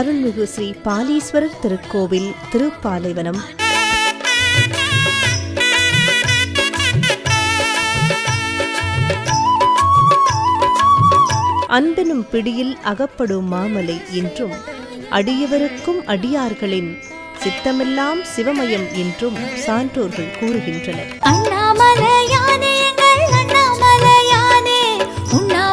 அருள்மிகு ஸ்ரீ பாலீஸ்வரர் திருக்கோவில் திருப்பாலைவனம். அன்பெனும் பிடியில் அகப்படும் மாமலை என்றும் அடியவருக்கும் அடியார்களின் சித்தமெல்லாம் சிவமயம் என்றும் சான்றோர்கள் கூறுகின்றனர். அண்ணாமலையானே அண்ணாமலையானே உண்ணாமுலை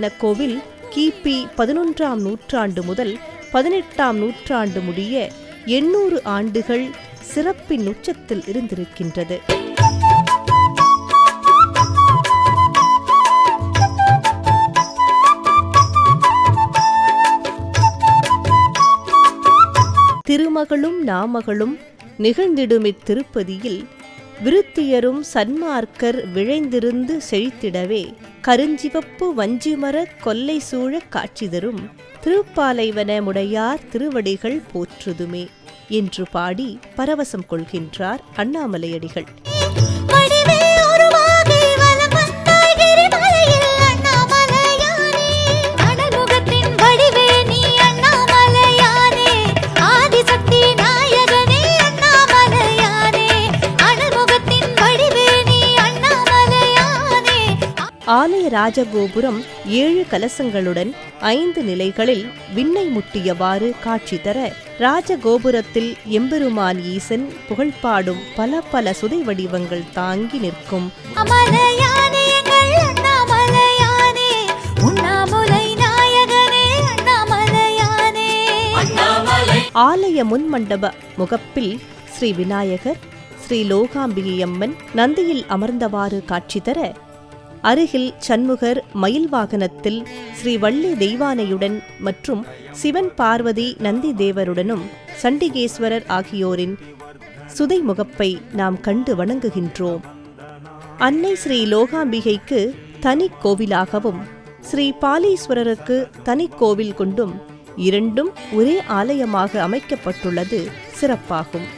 திருப்பாலைவன கோவில் கிபி பதினொன்றாம் நூற்றாண்டு முதல் பதினெட்டாம் நூற்றாண்டு முடிய எண்ணூறு ஆண்டுகள் சிறப்பின் உச்சத்தில் இருந்திருக்கின்றது. திருமகளும் நாமகளும் நிகழ்ந்திடும் திருப்பதியில் விருத்தியரும் சன்மார்க்கர் விழைந்திருந்து செழித்திடவே கருஞ்சிவப்பு வஞ்சிமர கொல்லை சூழக் காட்சி தரும் திருப்பாலைவன முடையார் திருவடிகள் போற்றுதுமே என்று பாடி பரவசம் கொள்கின்றார் அண்ணாமலையடிகள். ராஜகோபுரம் ஏழு கலசங்களுடன் ஐந்து நிலைகளில் விண்ணை முட்டியவாறு காட்சி தர ராஜகோபுரத்தில் எம்பெருமான் ஈசன் புகழ்பாடும் பல பல சுதை வடிவங்கள் தாங்கி நிற்கும். ஆலய முன்மண்டப முகப்பில் ஸ்ரீ விநாயகர் ஸ்ரீ லோகாம்பிகையம்மன் நந்தியில் அமர்ந்தவாறு காட்சி தர அருகில் சண்முகர் மயில் வாகனத்தில் ஸ்ரீ வள்ளி தெய்வானையுடன் மற்றும் சிவன் பார்வதி நந்தி தேவருடனும் சண்டிகேஸ்வரர் ஆகியோரின் சுதை முகப்பை நாம் கண்டு வணங்குகின்றோம். அன்னை ஸ்ரீ லோகாம்பிகைக்கு தனி கோவிலாகவும் ஸ்ரீ பாலீஸ்வரருக்கு தனி கோவில் கொண்டும் இரண்டும் ஒரே ஆலயமாக அமைக்கப்பட்டுள்ளது சிறப்பாகும்.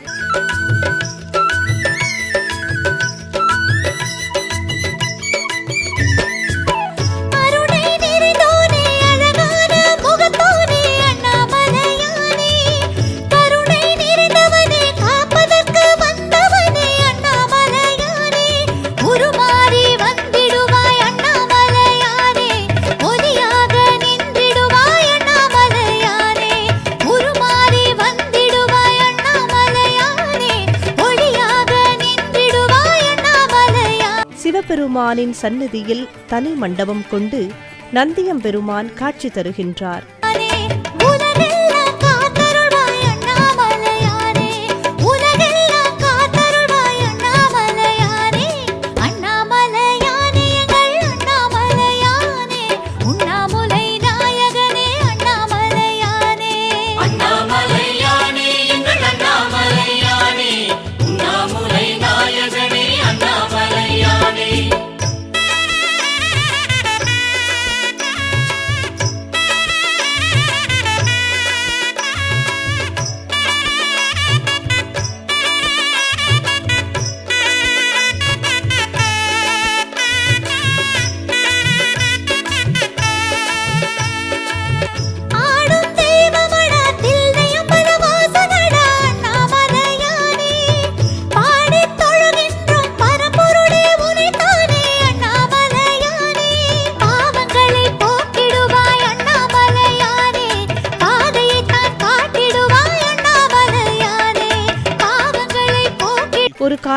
பெருமானின் சந்நிதியில் தனி மண்டபம் கொண்டு நந்தியம் பெருமான் காட்சி தருகின்றார்.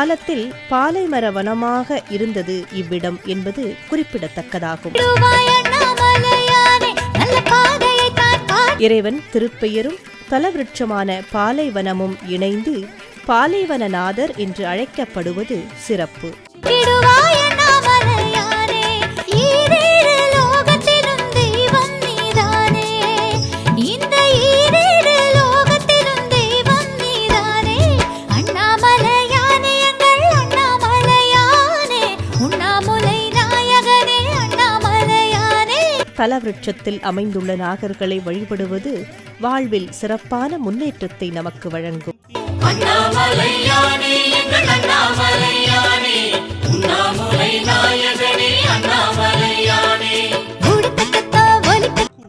காலத்தில் பாலைமர வனமாக இருந்தது இவ்விடம் என்பது குறிப்பிடத்தக்கதாகும். இறைவன் திருப்பெயரும் தலவிருட்சமான பாலைவனமும் இணைந்து பாலைவனநாதர் என்று அழைக்கப்படுவது சிறப்பு. அண்ணாமலையானே தலவிருட்சத்தில் அமைந்துள்ள நாகர்களை வழிபடுவது வாழ்வில் சிறப்பான முன்னேற்றத்தை நமக்கு வழங்கும்.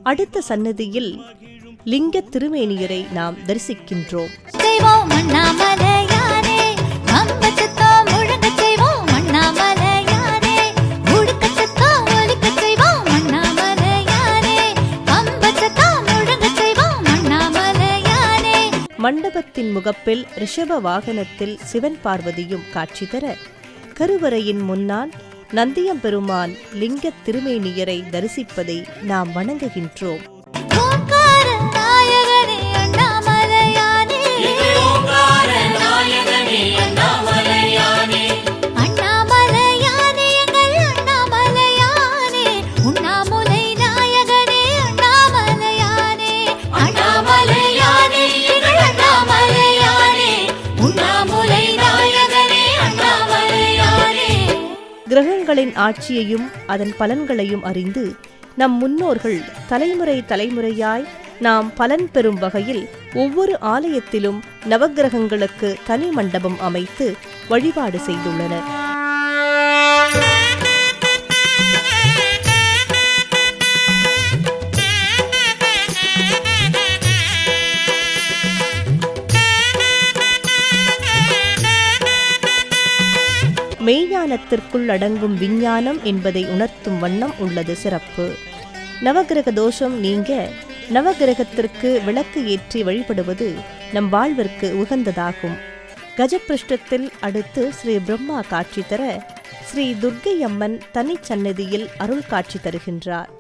அடுத்த சன்னதியில் லிங்க திருமேனியரை நாம் தரிசிக்கின்றோம். மண்டபத்தின் முகப்பில் ரிஷப வாகனத்தில் சிவன் பார்வதியும் காட்சி தர கருவறையின் முன்னால் நந்தியம்பெருமான் லிங்க திருமேனியரை தரிசிப்பதை நாம் வணங்குகின்றோம். கிரகங்களின் ஆட்சியையும் அதன் பலன்களையும் அறிந்து நம் முன்னோர்கள் தலைமுறை தலைமுறையாய் நாம் பலன் பெறும் வகையில் ஒவ்வொரு ஆலயத்திலும் நவக்கிரகங்களுக்கு தனி மண்டபம் அமைத்து வழிபாடு செய்துள்ளனர். மெய்ஞானத்திற்குள் அடங்கும் விஞ்ஞானம் என்பதை உணர்த்தும் வண்ணம் உள்ளது சிறப்பு. நவகிரக தோஷம் நீங்க நவகிரகத்திற்கு விளக்கு ஏற்றி வழிபடுவது நம் வாழ்விற்கு உகந்ததாகும். கஜபிருஷ்டத்தில் அடுத்து ஸ்ரீ பிரம்மா காட்சி தர ஸ்ரீ துர்க்கை அம்மன் தனிச்சன்னதியில் அருள் காட்சி தருகின்றார்.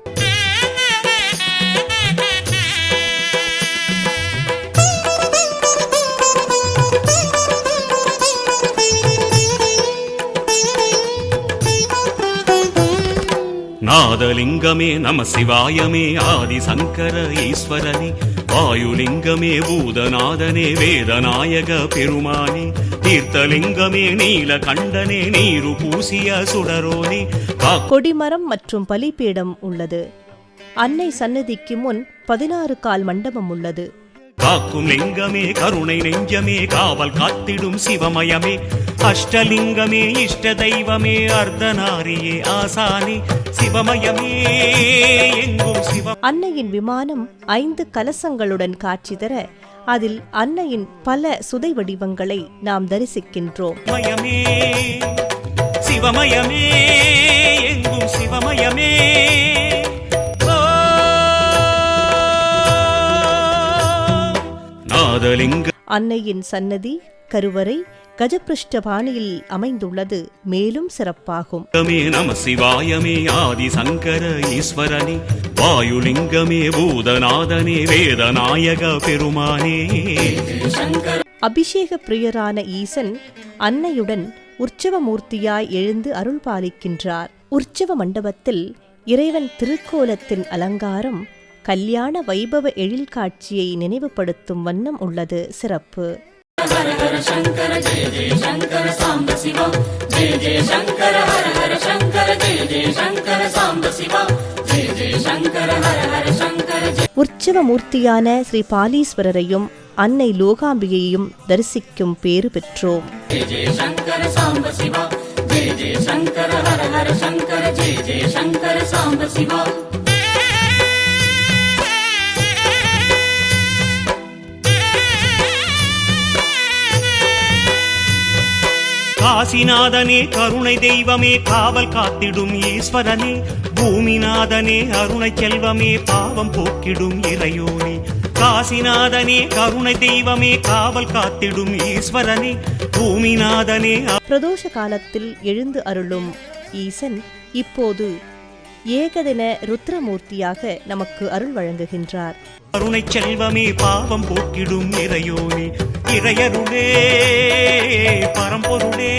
நாதலிங்கமே நம சிவாயமே ஆதிசங்கர ஈஸ்வரனே வாயுலிங்கமே பூதநாதனே வேதநாயக பெருமானே தீர்த்தலிங்கமே நீலகண்டனே நீரு பூசிய சுடரோனே கொடிமரம் மற்றும் பலிபீடம் உள்ளது. அன்னை சன்னதிக்கு முன் பதினாறு கால் மண்டபம் உள்ளது. காக்கும் லிங்கமே கருணை நெஞ்சமே காவல் காத்திடும் சிவமயமே அஷ்டலிங்கமே இஷ்ட தெய்வமே அர்த்தநாரியே ஆசானே சிவமயமே எங்கும் சிவ அன்னையின் விமானம் ஐந்து கலசங்களுடன் காட்சி தர அதில் அன்னையின் பல சுதை வடிவங்களை நாம் தரிசிக்கின்றோம் மயமே சிவமயமே எங்கும் சிவமயமே! நாதலிங்க அன்னையின் சன்னதி கருவறை கஜபிருஷ்ட பாணியில் அமைந்துள்ளது. மேலும் சிறப்பாகும். நம சிவாயமே ஆதி சங்கர ஈஸ்வரனே வாயுலிங்கமே பூதநாதனே வேதநாயக பெருமானே. அபிஷேக பிரியரான ஈசன் அன்னையுடன் உற்சவமூர்த்தியாய் எழுந்து அருள் பாலிக்கின்றார் உற்சவ மண்டபத்தில் இறைவன் திருக்கோலத்தின் அலங்காரம் கல்யாண வைபவ எழில் காட்சியை நினைவுபடுத்தும் வண்ணம் உள்ளது. சிறப்பு. உற்சவ மூர்த்தியான ஸ்ரீ பாலீஸ்வரரையும் அன்னை லோகாம்பிகையையும் தரிசிக்கும் பேறு பெற்றோம். காசிநாதனே கருணை தெய்வமே காவல் காத்திடும் ஈஸ்வரனே. பூமிநாதனே அருணை செல்வமே பாவம் போக்கிடும் இறையோனே. காசிநாதனே கருணை தெய்வமே காவல் காத்திடும் ஈஸ்வரனே. பூமிநாதனே பிரதோஷ காலத்தில் எழுந்து அருளும் ஈசன் இப்போது ஏகதின ருத்ரமூர்த்தியாக நமக்கு அருள் வழங்குகின்றார். கருணை செல்வமே பாவம் போக்கிடும் இறையோனே. இறையருளே பரம்பொருளே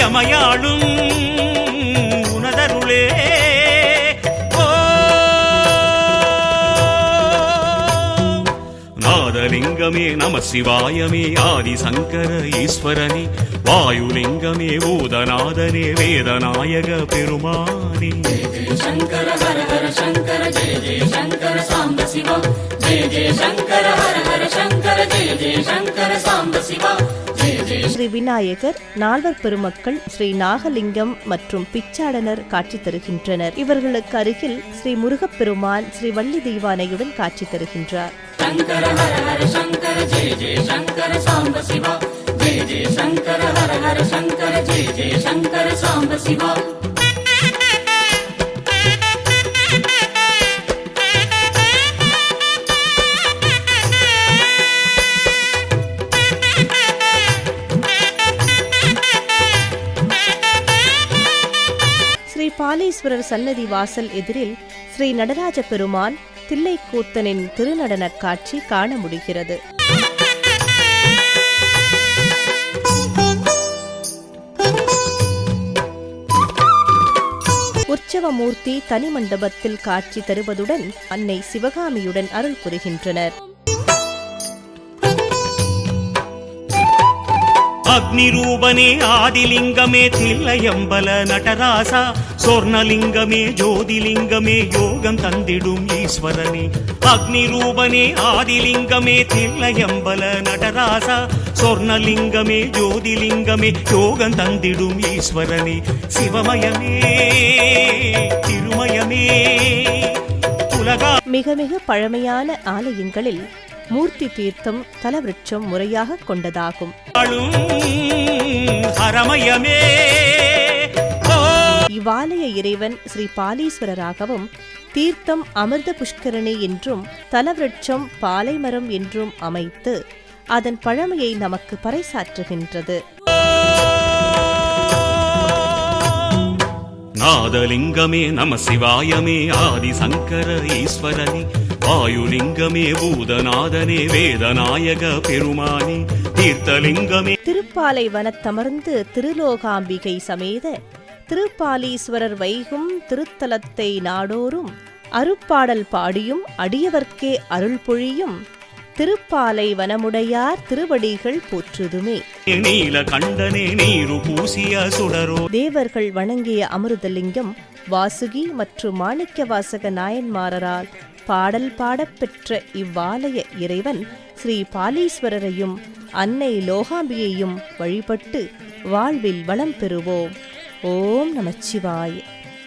யமையாளும் லிங்கமே நம சிவாயமே ஆதிசங்கர ஈஸ்வரனே. வாயுலிங்கமே பூதநாதனே வேதநாயக பெருமானே. சங்கர ஹர ஹர சங்கர ஜெய ஜெய சாம்ப சிவா. ஜெய ஜெய ஹர ஹர சங்கர ஜெய ஜெய சாம்ப சிவா. ஸ்ரீ விநாயகர் நால்வர் பெருமக்கள் ஸ்ரீ நாகலிங்கம் மற்றும் பிச்சாடனர் காட்சி தருகின்றனர். இவர்களுக்கு அருகில் ஸ்ரீ முருகப்பெருமான் ஸ்ரீ வள்ளி தெய்வானையுடன் காட்சி தருகின்றார். சங்கர ஹர ஹர சங்கர ஜெய ஜெய சங்கர சாம்ப சிவா. பாலீஸ்வரர் சன்னதி வாசல் எதிரில் ஸ்ரீ நடராஜ பெருமான் தில்லைக்கூத்தனின் திருநடனக் காட்சி காண முடிகிறது. உற்சவமூர்த்தி தனி மண்டபத்தில் காட்சி தருவதுடன் அன்னை சிவகாமியுடன் அருள் புரிகின்றனர். அக்னிரூபனே ஆதிலிங்கமே தில்லையம்பல நடராசா சொர்ணலிங்கமே ஜோதிலிங்கமே யோகம் தந்திடும் ஈஸ்வரனே. அக்னிரூபனே ஆதிலிங்கமே தில்லையம்பல நடராசா சொர்ணலிங்கமே ஜோதிலிங்கமே யோகம் தந்திடும் ஈஸ்வரனே. சிவமயமே திருமயமே உலகா மிக மிக பழமையான ஆலயங்களில் மூர்த்தி தீர்த்தம் தலவிருட்சம் முறையாக கொண்டதாகும். இவ்வாலய இறைவன் ஸ்ரீ பாலீஸ்வரராகவும் தீர்த்தம் அமிர்த புஷ்கரணி என்றும் தலவிருட்சம் பாலைமரம் என்றும் அமைத்து அதன் பழமையை நமக்கு பறைசாற்றுகின்றது. நாதலிங்கமே நம சிவாயமே ஆதிசங்கர ஈஸ்வரனே. வாயுலிங்கமே பூதநாதனே வேதநாயக பெருமானே தீர்த்தலிங்கமே. திருப்பாலை வனத்தமர்ந்து திருலோகாம்பிகை சமேத திருப்பாலீஸ்வரர் வைகும் திருத்தலத்தை நாடோறும் அருப்பாடல் பாடியும் அடியவர்க்கே அருள் பொழியும் திருப்பாலை வனமுடையார் திருவடிகள் போற்றுதுமே. நீல கண்டனே நீரு பூசிய சுடரோ. தேவர்கள் வணங்கிய அமிர்தலிங்கம் வாசுகி மற்றும் மாணிக்கவாசக நாயன்மாரரால் பாடல் பாடப்பெற்ற இவ்வாலய இறைவன் ஸ்ரீ பாலீஸ்வரரையும் அன்னை லோகாம்பியையும் வழிபட்டு வாழ்வில் வளம் பெறுவோம். ஓம் நமச்சிவாய்.